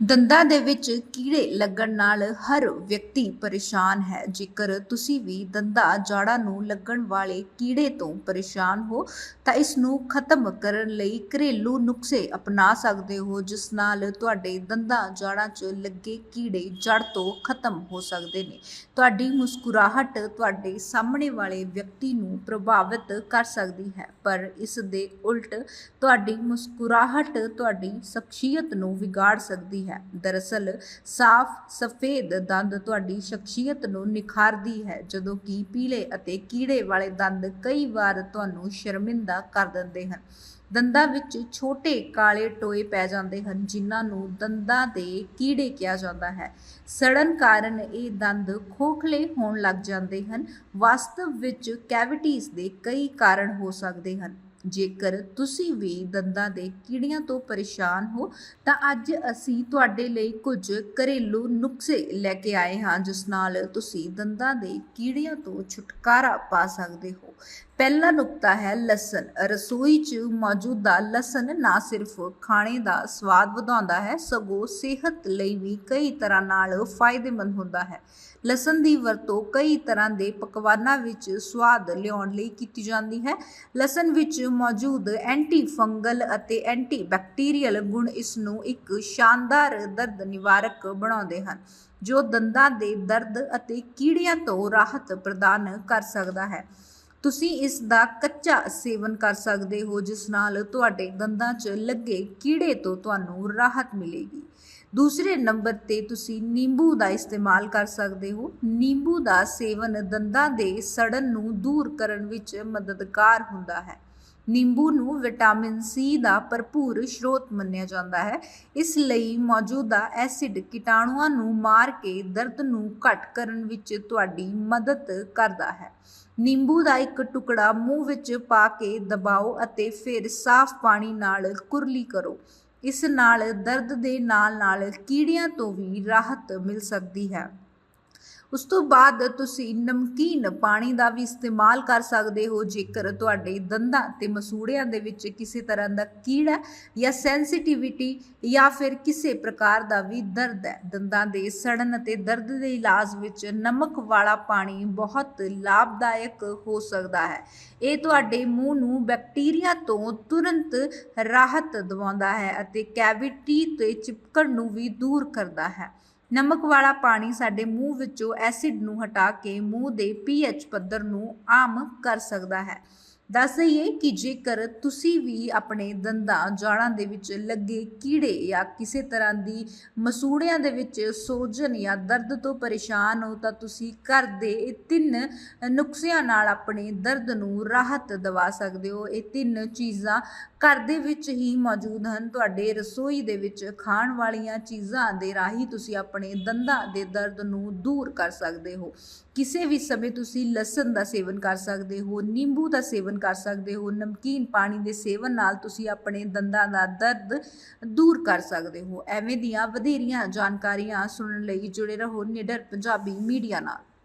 ਦੰਦਾਂ ਦੇ ਵਿੱਚ ਕੀੜੇ ਲੱਗਣ ਨਾਲ ਹਰ ਵਿਅਕਤੀ ਪਰੇਸ਼ਾਨ ਹੈ। ਜੇਕਰ ਤੁਸੀਂ ਵੀ ਦੰਦਾਂ ਜਾੜਾਂ ਨੂੰ ਲੱਗਣ ਵਾਲੇ ਕੀੜੇ ਤੋਂ ਪਰੇਸ਼ਾਨ ਹੋ, ਤਾਂ ਇਸ ਨੂੰ ਖਤਮ ਕਰਨ ਲਈ ਘਰੇਲੂ ਨੁਸਖੇ ਅਪਣਾ ਸਕਦੇ ਹੋ, ਜਿਸ ਨਾਲ ਤੁਹਾਡੇ ਦੰਦਾਂ ਜਾੜਾਂ 'ਚ ਲੱਗੇ ਕੀੜੇ ਜੜ ਤੋਂ ਖਤਮ ਹੋ ਸਕਦੇ ਨੇ। ਤੁਹਾਡੀ ਮੁਸਕੁਰਾਹਟ ਤੁਹਾਡੇ ਸਾਹਮਣੇ ਵਾਲੇ ਵਿਅਕਤੀ ਨੂੰ ਪ੍ਰਭਾਵਿਤ ਕਰ ਸਕਦੀ ਹੈ, ਪਰ ਇਸ ਦੇ ਉਲਟ ਤੁਹਾਡੀ ਮੁਸਕੁਰਾਹਟ ਤੁਹਾਡੀ ਸ਼ਖਸੀਅਤ ਨੂੰ ਵਿਗਾੜ ਸਕਦੀ ਹੈ ਦਰਅਸਲ, ਸਾਫ਼, ਸਫੇਦ ਦੰਦ ਤੁਹਾਡੀ ਸ਼ਖਸੀਅਤ ਨੂੰ ਨਿਖਾਰਦੀ ਹੈ, ਜਦੋਂ ਕਿ ਪੀਲੇ ਅਤੇ ਕੀੜੇ ਵਾਲੇ ਦੰਦ ਕਈ ਵਾਰ ਤੁਹਾਨੂੰ ਸ਼ਰਮਿੰਦਾ ਕਰ ਦਿੰਦੇ ਹਨ। ਦੰਦਾਂ ਵਿੱਚ ਛੋਟੇ ਕਾਲੇ ਟੋਏ ਪੈ ਜਾਂਦੇ ਹਨ, ਜਿਨ੍ਹਾਂ ਨੂੰ ਦੰਦਾਂ ਦੇ ਕੀੜੇ ਕਿਹਾ ਜਾਂਦਾ ਹੈ। ਸੜਨ ਕਾਰਨ ਇਹ ਦੰਦ ਖੋਖਲੇ ਹੋਣ ਲੱਗ ਜਾਂਦੇ ਹਨ। ਵਾਸਤਵ ਵਿੱਚ ਕੈਵਿਟੀਜ਼ ਦੇ ਕਈ ਕਾਰਨ ਹੋ ਸਕਦੇ ਹਨ। ਜੇਕਰ ਤੁਸੀਂ ਵੀ ਦੰਦਾਂ ਦੇ ਕੀੜੀਆਂ ਤੋਂ ਪਰੇਸ਼ਾਨ ਹੋ, ਤਾਂ ਅੱਜ ਅਸੀਂ ਤੁਹਾਡੇ ਲਈ ਕੁਝ ਘਰੇਲੂ ਨੁਸਖੇ ਲੈ ਕੇ ਆਏ ਹਾਂ, ਜਿਸ ਨਾਲ ਤੁਸੀਂ ਦੰਦਾਂ ਦੇ ਕੀੜਿਆਂ ਤੋਂ ਛੁਟਕਾਰਾ ਪਾ ਸਕਦੇ ਹੋ। ਪਹਿਲਾ ਨੁਕਤਾ ਹੈ ਲਸਣ। ਰਸੋਈ 'ਚ ਮੌਜੂਦਾ ਲਸਣ ਨਾ ਸਿਰਫ ਖਾਣੇ ਦਾ ਸਵਾਦ ਵਧਾਉਂਦਾ ਹੈ, ਸਗੋਂ ਸਿਹਤ ਲਈ ਵੀ ਕਈ ਤਰ੍ਹਾਂ ਨਾਲ ਫਾਇਦੇਮੰਦ ਹੁੰਦਾ ਹੈ। ਲਸਣ ਦੀ ਵਰਤੋਂ ਕਈ ਤਰ੍ਹਾਂ ਦੇ ਪਕਵਾਨਾਂ ਵਿੱਚ ਸਵਾਦ ਲਿਆਉਣ ਲਈ ਕੀਤੀ ਜਾਂਦੀ ਹੈ। ਲਸਣ ਵਿੱਚ ਮੌਜੂਦ ਐਂਟੀ ਫੰਗਲ ਅਤੇ ਐਂਟੀ ਬੈਕਟੀਰੀਅਲ ਗੁਣ ਇਸ ਨੂੰ ਇੱਕ ਸ਼ਾਨਦਾਰ ਦਰਦ ਨਿਵਾਰਕ ਬਣਾਉਂਦੇ ਹਨ, ਜੋ ਦੰਦਾਂ ਦੇ ਦਰਦ ਅਤੇ ਕੀੜਿਆਂ ਤੋਂ ਰਾਹਤ ਪ੍ਰਦਾਨ ਕਰ ਸਕਦਾ ਹੈ। ਤੁਸੀਂ ਇਸ ਦਾ ਕੱਚਾ ਸੇਵਨ ਕਰ ਸਕਦੇ ਹੋ, ਜਿਸ ਨਾਲ ਤੁਹਾਡੇ ਦੰਦਾਂ 'ਚ ਲੱਗੇ ਕੀੜੇ ਤੋਂ ਤੁਹਾਨੂੰ ਰਾਹਤ ਮਿਲੇਗੀ। ਦੂਸਰੇ ਨੰਬਰ ਤੇ ਤੁਸੀਂ ਨਿੰਬੂ ਦਾ ਇਸਤੇਮਾਲ ਕਰ ਸਕਦੇ ਹੋ। ਨਿੰਬੂ ਦਾ ਸੇਵਨ ਦੰਦਾਂ ਦੇ ਸੜਨ ਨੂੰ ਦੂਰ ਕਰਨ ਵਿੱਚ ਮਦਦਗਾਰ ਹੁੰਦਾ ਹੈ। ਨਿੰਬੂ ਨੂੰ ਵਿਟਾਮਿਨ ਸੀ ਦਾ ਭਰਪੂਰ ਸਰੋਤ ਮੰਨਿਆ ਜਾਂਦਾ ਹੈ। ਇਸ ਲਈ ਮੌਜੂਦਾ ਐਸਿਡ ਕੀਟਾਣੂਆਂ ਨੂੰ ਮਾਰ ਕੇ ਦਰਦ ਨੂੰ ਘਟ ਕਰਨ ਵਿੱਚ ਤੁਹਾਡੀ ਮਦਦ ਕਰਦਾ ਹੈ। ਨਿੰਬੂ ਦਾ ਇੱਕ ਟੁਕੜਾ ਮੂੰਹ ਵਿੱਚ ਪਾ ਕੇ ਦਬਾਓ ਅਤੇ ਫਿਰ ਸਾਫ਼ ਪਾਣੀ ਨਾਲ ਕੁਰਲੀ ਕਰੋ। ਇਸ ਨਾਲ ਦਰਦ ਦੇ ਨਾਲ-ਨਾਲ ਕੀੜਿਆਂ ਤੋਂ ਵੀ ਰਾਹਤ ਮਿਲ ਸਕਦੀ ਹੈ। ਉਸ ਤੋਂ ਬਾਅਦ ਤੁਸੀਂ ਨਮਕੀਨ ਪਾਣੀ ਦਾ ਵੀ ਇਸਤੇਮਾਲ ਕਰ ਸਕਦੇ ਹੋ, ਜੇਕਰ ਤੁਹਾਡੇ ਦੰਦਾਂ ਤੇ ਮਸੂੜਿਆਂ ਦੇ ਵਿੱਚ ਕਿਸੇ ਤਰ੍ਹਾਂ ਦਾ ਕੀੜਾ ਜਾਂ ਸੈਂਸਿਟੀਵਿਟੀ ਜਾਂ ਫਿਰ ਕਿਸੇ ਪ੍ਰਕਾਰ ਦਾ ਵੀ ਦਰਦ ਹੈ। ਦੰਦਾਂ ਦੇ ਸੜਨ ਅਤੇ ਦਰਦ ਦੇ ਇਲਾਜ ਵਿੱਚ ਨਮਕ ਵਾਲਾ ਪਾਣੀ ਬਹੁਤ ਲਾਭਦਾਇਕ ਹੋ ਸਕਦਾ ਹੈ। ਇਹ ਤੁਹਾਡੇ ਮੂੰਹ ਨੂੰ ਬੈਕਟੀਰੀਆ ਤੋਂ ਤੁਰੰਤ ਰਾਹਤ ਦਿਵਾਉਂਦਾ ਹੈ ਅਤੇ ਕੈਵਿਟੀ ਤੇ ਚਿਪਕਣ ਨੂੰ ਵੀ ਦੂਰ ਕਰਦਾ ਹੈ। ਨਮਕ ਵਾਲਾ ਪਾਣੀ ਸਾਡੇ ਮੂੰਹ ਵਿੱਚੋਂ ਐਸਿਡ ਨੂੰ ਹਟਾ ਕੇ ਮੂੰਹ ਦੇ ਪੀਐਚ ਪੱਧਰ ਨੂੰ ਆਮ ਕਰ ਸਕਦਾ ਹੈ। ਦੱਸ ਦਈਏ ਕਿ ਜੇਕਰ ਤੁਸੀਂ ਵੀ ਆਪਣੇ ਦੰਦਾਂ, ਜਾੜਾਂ ਦੇ ਵਿੱਚ ਲੱਗੇ ਕੀੜੇ ਜਾਂ ਕਿਸੇ ਤਰ੍ਹਾਂ ਦੀ ਮਸੂੜਿਆਂ ਦੇ ਵਿੱਚ ਸੋਜਨ ਜਾਂ ਦਰਦ ਤੋਂ ਪਰੇਸ਼ਾਨ ਹੋ ਤਾਂ ਤੁਸੀਂ ਘਰ ਦੇ ਇਹ ਤਿੰਨ ਨੁਸਖਿਆਂ ਨਾਲ ਆਪਣੇ ਦਰਦ ਨੂੰ ਰਾਹਤ ਦਿਵਾ ਸਕਦੇ ਹੋ। ਇਹ ਤਿੰਨ ਚੀਜ਼ਾਂ ਘਰ ਦੇ ਵਿੱਚ ਹੀ ਮੌਜੂਦ ਹਨ। ਤੁਹਾਡੇ ਰਸੋਈ ਦੇ ਵਿੱਚ ਖਾਣ ਵਾਲੀਆਂ ਚੀਜ਼ਾਂ ਦੇ ਰਾਹੀਂ ਤੁਸੀਂ ਆਪਣੇ ਦੰਦਾਂ ਦੇ ਦਰਦ ਨੂੰ ਦੂਰ ਕਰ ਸਕਦੇ ਹੋ। ਕਿਸੇ ਵੀ ਸਮੇਂ ਤੁਸੀਂ ਲਸਣ ਦਾ ਸੇਵਨ ਕਰ ਸਕਦੇ ਹੋ, ਨਿੰਬੂ ਦਾ ਸੇਵਨ ਸੇਵਨ ਕਰ ਸਕਦੇ ਹੋ, ਨਮਕੀਨ ਪਾਣੀ ਦੇ ਸੇਵਨ ਨਾਲ ਤੁਸੀਂ ਆਪਣੇ ਦੰਦਾਂ ਦਾ ਦਰਦ ਦੂਰ ਕਰ ਸਕਦੇ ਹੋ। ਐਵੇਂ ਦੀਆਂ ਵਧੇਰੀਆਂ ਜਾਣਕਾਰੀਆਂ ਸੁਣਨ ਲਈ ਜੁੜੇ ਰਹੋ ਨਿਡਰ ਪੰਜਾਬੀ ਮੀਡੀਆ ਨਾਲ।